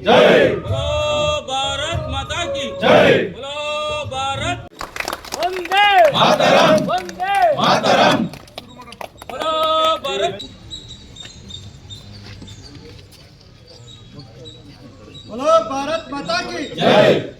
જય બોલો ભારત માતા કી. જય. બોલો ભારત. વંદે. માતરમ. વંદે. માતરમ. બોલો ભારત. બોલો ભારત માતા કી. જય.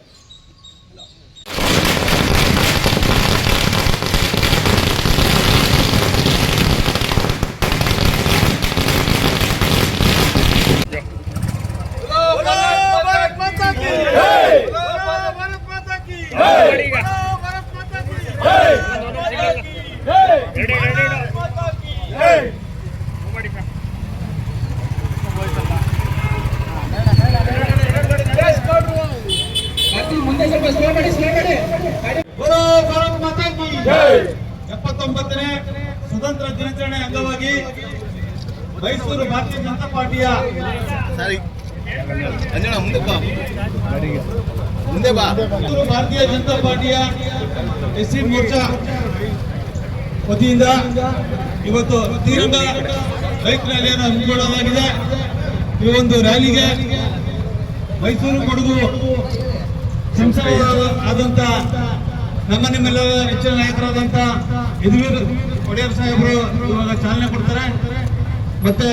ಎಪ್ಪತ್ತೊಂಬತ್ತನೇ ಸ್ವತಂತ್ರ ದಿನಾಚರಣೆ ಅಂಗವಾಗಿ ಮೈಸೂರು ಭಾರತೀಯ ಜನತಾ ಪಾರ್ಟಿಯ ಮುಂದೆ ಬಾ. ಭಾರತೀಯ ಜನತಾ ಪಾರ್ಟಿಯ ಎಸ್ ಸಿ ಮೋರ್ಚಾ ವತಿಯಿಂದ ಇವತ್ತು ಶ್ರೀರಂಗ ಬೈಕ್ ರ್ಯಾಲಿಯನ್ನು ಹಮ್ಮಿಕೊಳ್ಳಲಾಗಿದೆ ಈ ಒಂದು ರ್ಯಾಲಿಗೆ ಮೈಸೂರು ಕೊಡಗು ಸಂಸಾರ ಆದಂತ ನಮ್ಮ ನಿಮ್ಮೆಲ್ಲರ ಹೆಚ್ಚಿನ ನಾಯಕರಾದಂತ ಯದುವೀರ್ ಒಡೆಯರ್ ಸಾಹೇಬರು ಇವಾಗ ಚಾಲನೆ ಕೊಡ್ತಾರೆ. ಮತ್ತೆ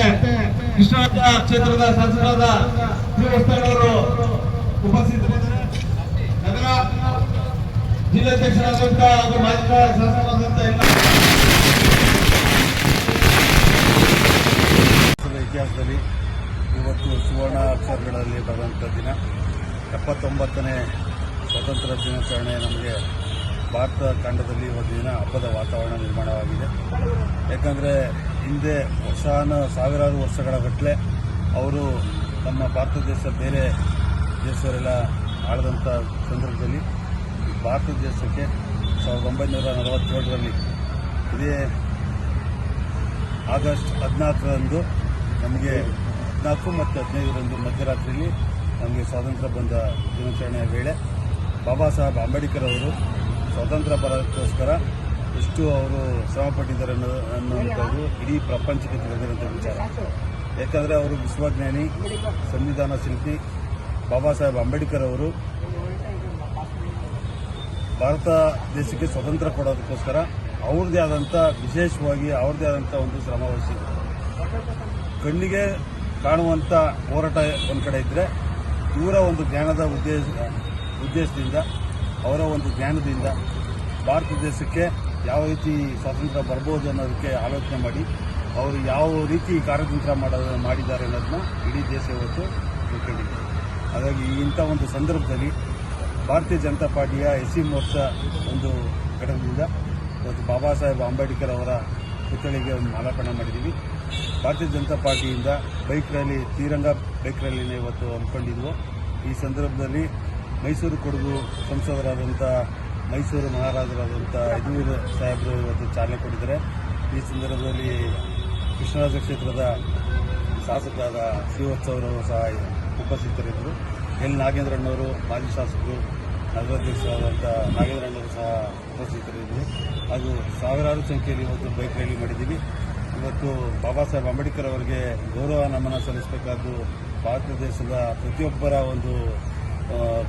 ಕೃಷ್ಣರಾಜ ಕ್ಷೇತ್ರದ ಶಾಸಕರಾದ ಶ್ರೀವತ್ಸರವರು ಉಪಸ್ಥಿತರಿದ್ದಾರೆ. ನಗರ ಜಿಲ್ಲಾಧ್ಯಕ್ಷರಾದಂತ ಹಾಗೂ ಮಾಜಿ ಶಾಸಕರಾದಂತ ಎಲ್ಲ ಇತಿಹಾಸದಲ್ಲಿ ಇವತ್ತು ಸುವರ್ಣ ಅಕ್ಷರಗಳಲ್ಲಿ ಬರುವಂಥ ದಿನ. ಎಪ್ಪತ್ತೊಂಬತ್ತನೇ ಸ್ವಾತಂತ್ರ್ಯ ದಿನಾಚರಣೆ ನಮಗೆ ಭಾರತ ಖಂಡದಲ್ಲಿ ಇವತ್ತು ದಿನ ಹಬ್ಬದ ವಾತಾವರಣ ನಿರ್ಮಾಣವಾಗಿದೆ. ಯಾಕಂದರೆ ಹಿಂದೆ ವರ್ಷಾನ ಸಾವಿರಾರು ವರ್ಷಗಳ ಗಟ್ಟಲೆ ಅವರು ನಮ್ಮ ಭಾರತ ದೇಶ ಬೇರೆ ದೇಶವರೆಲ್ಲ ಆಳಿದಂಥ ಸಂದರ್ಭದಲ್ಲಿ ಭಾರತ ದೇಶಕ್ಕೆ ಸಾವಿರದ ಒಂಬೈನೂರ ನಲವತ್ತೇಳರಲ್ಲಿ ಇದೇ ಆಗಸ್ಟ್ ಹದಿನಾಲ್ಕರಂದು ನಮಗೆ ಹದಿನಾಲ್ಕು ಮತ್ತು ಹದಿನೈದರಂದು ಮಧ್ಯರಾತ್ರಿಯಲ್ಲಿ ನಮಗೆ ಸ್ವಾತಂತ್ರ್ಯ ಬಂದ ದಿನಾಚರಣೆಯ ವೇಳೆ ಬಾಬಾ ಸಾಹೇಬ್ ಅಂಬೇಡ್ಕರ್ ಅವರು ಸ್ವಾತಂತ್ರ್ಯ ಬರೋದಕ್ಕೋಸ್ಕರ ಎಷ್ಟು ಅವರು ಶ್ರಮಪಟ್ಟಿದ್ದಾರೆ ಅನ್ನೋ ಅನ್ನುವಂಥದ್ದು ಇಡೀ ಪ್ರಪಂಚಕ್ಕೆ ತಿಳಿದಿರುವಂಥ ವಿಚಾರ. ಯಾಕಂದರೆ ಅವರು ವಿಶ್ವಜ್ಞಾನಿ, ಸಂವಿಧಾನ ಶಿಲ್ಪಿ, ಬಾಬಾ ಸಾಹೇಬ್ ಅಂಬೇಡ್ಕರ್ ಅವರು ಭಾರತ ದೇಶಕ್ಕೆ ಸ್ವತಂತ್ರ ಕೊಡೋದಕ್ಕೋಸ್ಕರ ಅವ್ರದ್ದೇ ಆದಂಥ ವಿಶೇಷವಾಗಿ ಅವ್ರದ್ದೇ ಆದಂಥ ಒಂದು ಶ್ರಮ ಕಣ್ಣಿಗೆ ಕಾಣುವಂಥ ಹೋರಾಟ ಒಂದು ಕಡೆ ಇದ್ದರೆ ಇವರ ಒಂದು ಜ್ಞಾನದ ಉದ್ದೇಶ ಉದ್ದೇಶದಿಂದ, ಅವರ ಒಂದು ಜ್ಞಾನದಿಂದ ಭಾರತ ದೇಶಕ್ಕೆ ಯಾವ ರೀತಿ ಸ್ವಾತಂತ್ರ್ಯ ಬರ್ಬೋದು ಅನ್ನೋದಕ್ಕೆ ಆಲೋಚನೆ ಮಾಡಿ, ಅವರು ಯಾವ ರೀತಿ ಕಾರ್ಯತಂತ್ರ ಮಾಡೋದು ಮಾಡಿದ್ದಾರೆ ಅನ್ನೋದನ್ನ ಇಡೀ ದೇಶ ಇವತ್ತು ತಿಳ್ಕೊಂಡಿದೆ. ಹಾಗಾಗಿ ಇಂಥ ಒಂದು ಸಂದರ್ಭದಲ್ಲಿ ಭಾರತೀಯ ಜನತಾ ಪಾರ್ಟಿಯ ಎಸ್ ಸಿ ಮೋರ್ಚಾ ಒಂದು ಘಟಕದಿಂದ ಇವತ್ತು ಬಾಬಾ ಸಾಹೇಬ್ ಅಂಬೇಡ್ಕರ್ ಅವರ ಪುತ್ಥಳಿಗೆ ಒಂದು ಮಾಲಾರ್ಪಣೆ ಮಾಡಿದ್ದೀವಿ. ಭಾರತೀಯ ಜನತಾ ಪಾರ್ಟಿಯಿಂದ ಬೈಕ್ ರ್ಯಾಲಿ ತ್ರೀರಂಗ ಬೈಕ್ ರ್ಯಾಲಿನ ಇವತ್ತು ಹಮ್ಮಿಕೊಂಡಿದ್ವು. ಈ ಸಂದರ್ಭದಲ್ಲಿ ಮೈಸೂರು ಕೊಡಗು ಸಂಸದರಾದಂಥ ಮೈಸೂರು ಮಹಾರಾಜರಾದಂಥ ಯದುವೀರ್ ಸಾಹೇಬರು ಇವತ್ತು ಚಾಲನೆ ಕೊಟ್ಟಿದ್ದಾರೆ. ಈ ಸಂದರ್ಭದಲ್ಲಿ ಕೃಷ್ಣರಾಜ ಕ್ಷೇತ್ರದ ಶಾಸಕರಾದ ಶ್ರೀವತ್ಸವರು ಸಹ ಉಪಸ್ಥಿತರಿದ್ದರು. ಎಲ್ ನಾಗೇಂದ್ರಣ್ಣವರು ಮಾಜಿ ಶಾಸಕರು ನಗರಾಧ್ಯಕ್ಷರಾದಂಥ ನಾಗೇಂದ್ರಣ್ಣವರು ಸಹ ಉಪಸ್ಥಿತರಿದ್ದರು. ಹಾಗೂ ಸಾವಿರಾರು ಸಂಖ್ಯೆಯಲ್ಲಿ ಇವತ್ತು ಬೈಕ್ ರ್ಯಾಲಿ ಮಾಡಿದ್ದೀವಿ. ಇವತ್ತು ಬಾಬಾ ಸಾಹೇಬ್ ಅಂಬೇಡ್ಕರ್ ಅವರಿಗೆ ಗೌರವ ನಮನ ಸಲ್ಲಿಸಬೇಕಾದ್ದು ಭಾರತ ದೇಶದ ಪ್ರತಿಯೊಬ್ಬರ ಒಂದು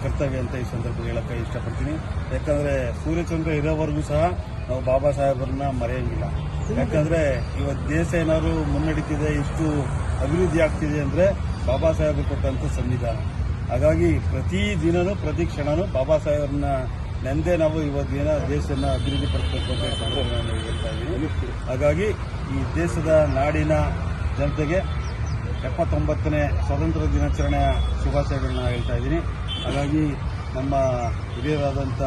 ಕರ್ತವ್ಯ ಅಂತ ಈ ಸಂದರ್ಭದಲ್ಲಿ ಹೇಳಕ್ಕೆ ಇಷ್ಟಪಡ್ತೀನಿ. ಯಾಕಂದರೆ ಸೂರ್ಯಚಂದ್ರ ಇರೋವರೆಗೂ ಸಹ ನಾವು ಬಾಬಾ ಸಾಹೇಬರನ್ನ ಮರೆಯಂಗಿಲ್ಲ. ಯಾಕಂದರೆ ಇವತ್ತು ದೇಶ ಏನಾದ್ರು ಮುನ್ನಡೀತಿದೆ, ಇಷ್ಟು ಅಭಿವೃದ್ಧಿ ಆಗ್ತಿದೆ ಅಂದರೆ ಬಾಬಾ ಸಾಹೇಬರು ಕೊಟ್ಟಂಥ ಸಂವಿಧಾನ. ಹಾಗಾಗಿ ಪ್ರತಿ ದಿನನೂ, ಪ್ರತಿ ಕ್ಷಣನೂ ಬಾಬಾ ಸಾಹೇಬರನ್ನ ನೆಂದೇ ನಾವು ದಿನ ದೇಶನ ಅಭಿವೃದ್ಧಿ ಪಡಿಸಬೇಕು ಅಂತ ಹೇಳ್ತಾ ಹಾಗಾಗಿ ಈ ದೇಶದ ನಾಡಿನ ಜನತೆಗೆ ಎಪ್ಪತ್ತೊಂಬತ್ತನೇ ಸ್ವಾತಂತ್ರ್ಯ ದಿನಾಚರಣೆಯ ಶುಭಾಶಯಗಳನ್ನ ಹೇಳ್ತಾ ಇದ್ದೀನಿ. ಹಾಗಾಗಿ ನಮ್ಮ ಹಿರಿಯರಾದಂಥ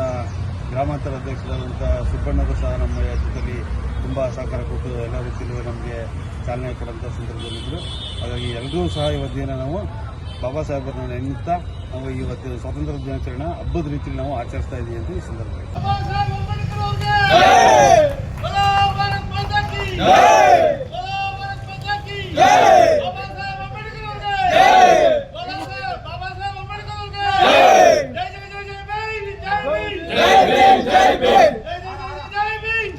ಗ್ರಾಮಾಂತರ ಅಧ್ಯಕ್ಷರಾದಂಥ ಸುಬ್ಬಣ್ಣರು ಸಹ ನಮ್ಮ ಜೊತೆಯಲ್ಲಿ ತುಂಬ ಸಹಕಾರ ಕೊಟ್ಟು ಎಲ್ಲ ರೀತಿಯಲ್ಲೂ ನಮಗೆ ಚಾಲನೆ ಕೊಡುವಂಥ ಸಂದರ್ಭದಲ್ಲಿದ್ದರು ಹಾಗಾಗಿ ಎಲ್ಲರೂ ಸಹ ಇವತ್ತಿನ ನಾವು ಬಾಬಾ ಸಾಹೇಬರನ್ನ ನೆನ್ನುತ್ತಾ ನಾವು ಇವತ್ತು ಸ್ವಾತಂತ್ರ್ಯ ದಿನಾಚರಣೆ ಹಬ್ಬದ ರೀತಿಯಲ್ಲಿ ನಾವು ಆಚರಿಸ್ತಾ ಇದ್ದೀವಿ ಅಂತ ಈ ಸಂದರ್ಭದಲ್ಲಿ.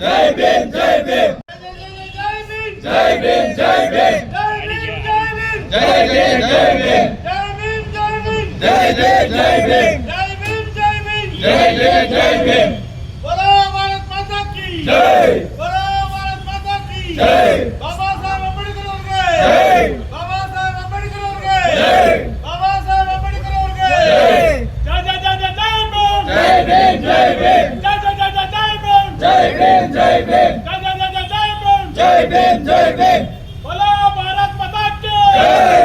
జై భీమ్ జై భీమ్ జై భీమ్ జై భీమ్ జై జై జై భీమ్ జై జై జై భీమ్ జై జై జై భీమ్ బోలో భారత్ మాతా కీ జై బోలో భారత్ మాతా కీ జై బాబా సాహెబ్ అంబేద్కర్ గారికి జై जय भीम जय भीम जय भीम बोलो भारत माता की जय